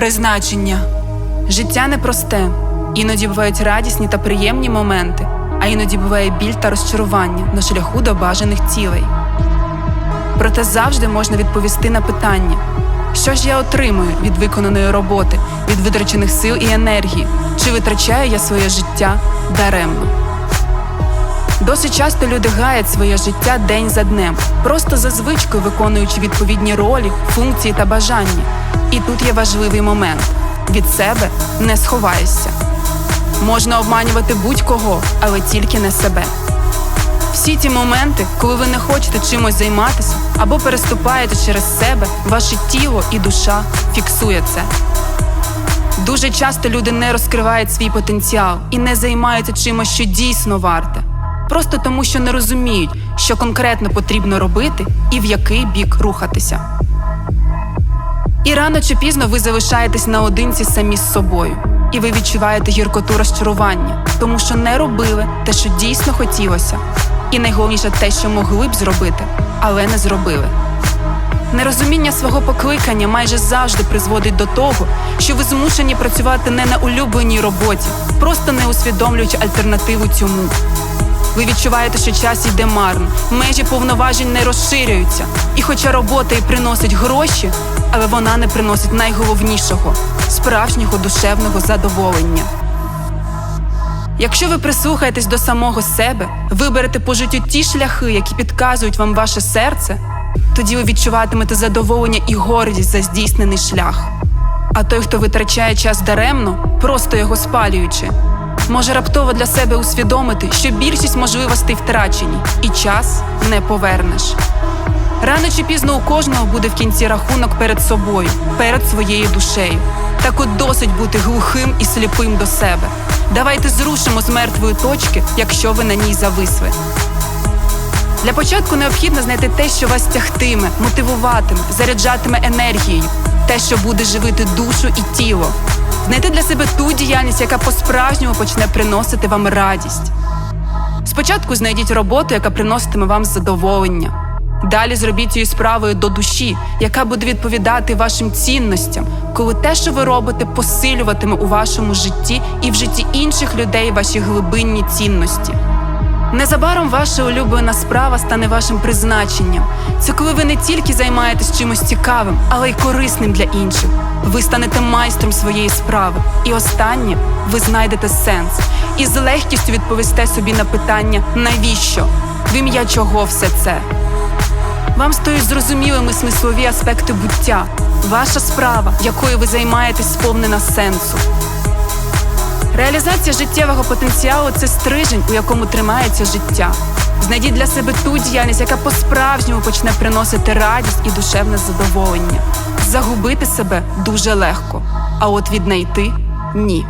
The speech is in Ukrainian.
Призначення. Життя непросте. Іноді бувають радісні та приємні моменти, а іноді буває біль та розчарування на шляху до бажаних цілей. Проте завжди можна відповісти на питання: що ж я отримую від виконаної роботи, від витрачених сил і енергії, чи витрачаю я своє життя даремно? Досить часто люди гаять своє життя день за днем, просто за звичкою виконуючи відповідні ролі, функції та бажання. І тут є важливий момент: від себе не сховаєшся. Можна обманювати будь-кого, але тільки не себе. Всі ті моменти, коли ви не хочете чимось займатися або переступаєте через себе, ваше тіло і душа фіксує це. Дуже часто люди не розкривають свій потенціал і не займаються чимось, що дійсно варте, просто тому, що не розуміють, що конкретно потрібно робити і в який бік рухатися. І рано чи пізно ви залишаєтесь наодинці самі з собою, і ви відчуваєте гіркоту розчарування, тому що не робили те, що дійсно хотілося, і найголовніше те, що могли б зробити, але не зробили. Нерозуміння свого покликання майже завжди призводить до того, що ви змушені працювати не на улюбленій роботі, просто не усвідомлюючи альтернативу цьому. Ви відчуваєте, що час йде марно, межі повноважень не розширюються. І хоча робота і приносить гроші, але вона не приносить найголовнішого справжнього душевного задоволення. Якщо ви прислухаєтесь до самого себе, виберете по життю ті шляхи, які підказують вам ваше серце, тоді ви відчуватимете задоволення і гордість за здійснений шлях. А той, хто витрачає час даремно, просто його спалюючи, може раптово для себе усвідомити, що більшість можливостей втрачені, і час не повернеш. Рано чи пізно у кожного буде в кінці рахунок перед собою, перед своєю душею. Так от досить бути глухим і сліпим до себе. Давайте зрушимо з мертвої точки, якщо ви на ній зависли. Для початку необхідно знайти те, що вас тягтиме, мотивуватиме, заряджатиме енергією, те, що буде живити душу і тіло. Знайти для себе ту діяльність, яка по-справжньому почне приносити вам радість. Спочатку знайдіть роботу, яка приноситиме вам задоволення. Далі зробіть її справою до душі, яка буде відповідати вашим цінностям, коли те, що ви робите, посилюватиме у вашому житті і в житті інших людей ваші глибинні цінності. Незабаром ваша улюблена справа стане вашим призначенням. Це коли ви не тільки займаєтесь чимось цікавим, але й корисним для інших. Ви станете майстром своєї справи. І останнє ви знайдете сенс і з легкістю відповісте собі на питання навіщо? В ім'я чого все це? Вам стають зрозумілими смислові аспекти буття. Ваша справа, якою ви займаєтесь, сповнена сенсу. Реалізація життєвого потенціалу це стрижень, у якому тримається життя. Знайдіть для себе ту діяльність, яка по-справжньому почне приносити радість і душевне задоволення. Загубити себе дуже легко, а от віднайти ні.